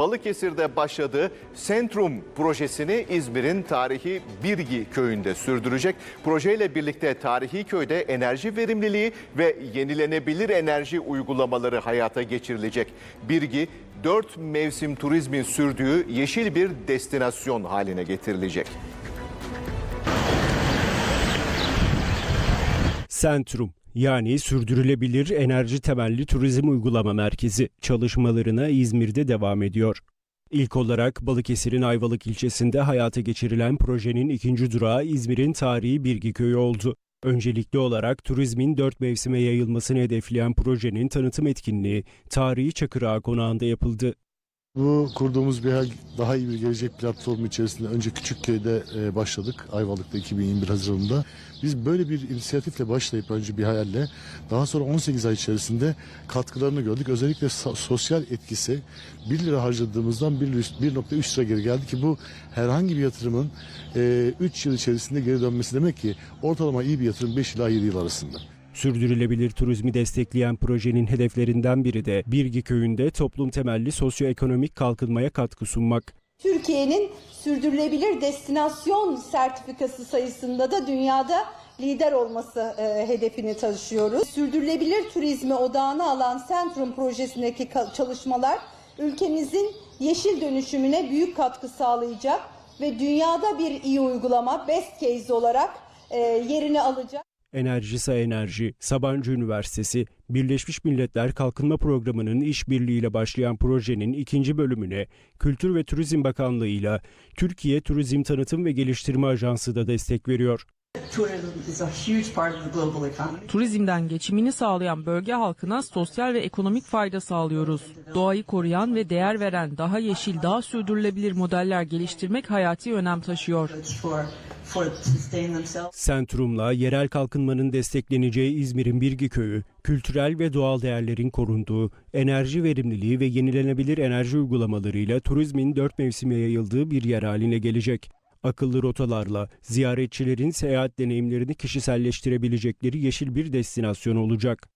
Balıkesir'de başladığı Sentrum projesini İzmir'in tarihi Birgi köyünde sürdürecek. Projeyle birlikte tarihi köyde enerji verimliliği ve yenilenebilir enerji uygulamaları hayata geçirilecek. Birgi, dört mevsim turizmin sürdüğü yeşil bir destinasyon haline getirilecek. Sentrum yani Sürdürülebilir Enerji Temelli Turizm Uygulama Merkezi çalışmalarına İzmir'de devam ediyor. İlk olarak Balıkesir'in Ayvalık ilçesinde hayata geçirilen projenin ikinci durağı İzmir'in tarihi Birgi Köyü oldu. Öncelikli olarak turizmin dört mevsime yayılmasını hedefleyen projenin tanıtım etkinliği tarihi Çakır Ağa Konağı'nda yapıldı. Bu kurduğumuz bir daha iyi bir gelecek platformu içerisinde önce Küçükköy'de e, başladık. Ayvalık'ta 2021 Haziran'da. Biz böyle bir inisiyatifle başlayıp önce bir hayalle daha sonra 18 ay içerisinde katkılarını gördük. Özellikle so- sosyal etkisi 1 lira harcadığımızdan 1.3 lira geri geldi ki bu herhangi bir yatırımın 3 yıl içerisinde geri dönmesi demek ki ortalama iyi bir yatırım 5 ila 7 yıl arasında. Sürdürülebilir turizmi destekleyen projenin hedeflerinden biri de Birgi Köyü'nde toplum temelli sosyoekonomik kalkınmaya katkı sunmak. Türkiye'nin sürdürülebilir destinasyon sertifikası sayısında da dünyada lider olması e, hedefini taşıyoruz. Sürdürülebilir turizmi odağına alan Centrum projesindeki çalışmalar ülkemizin yeşil dönüşümüne büyük katkı sağlayacak ve dünyada bir iyi uygulama best case olarak e, yerini alacak. Enerjisa Enerji, Sabancı Üniversitesi, Birleşmiş Milletler Kalkınma Programı'nın işbirliğiyle başlayan projenin ikinci bölümüne Kültür ve Turizm Bakanlığı ile Türkiye Turizm Tanıtım ve Geliştirme Ajansı da destek veriyor. Tourism is a huge part of the global economy. Turizmden geçimini sağlayan bölge halkına sosyal ve ekonomik fayda sağlıyoruz. Doğayı koruyan ve değer veren daha yeşil, daha sürdürülebilir modeller geliştirmek hayati önem taşıyor. For, for to sustain themselves. Sentrum'la yerel kalkınmanın destekleneceği İzmir'in Birgi Köyü, kültürel ve doğal değerlerin korunduğu, enerji verimliliği ve yenilenebilir enerji uygulamalarıyla turizmin dört mevsime yayıldığı bir yer haline gelecek. Akıllı rotalarla ziyaretçilerin seyahat deneyimlerini kişiselleştirebilecekleri yeşil bir destinasyon olacak.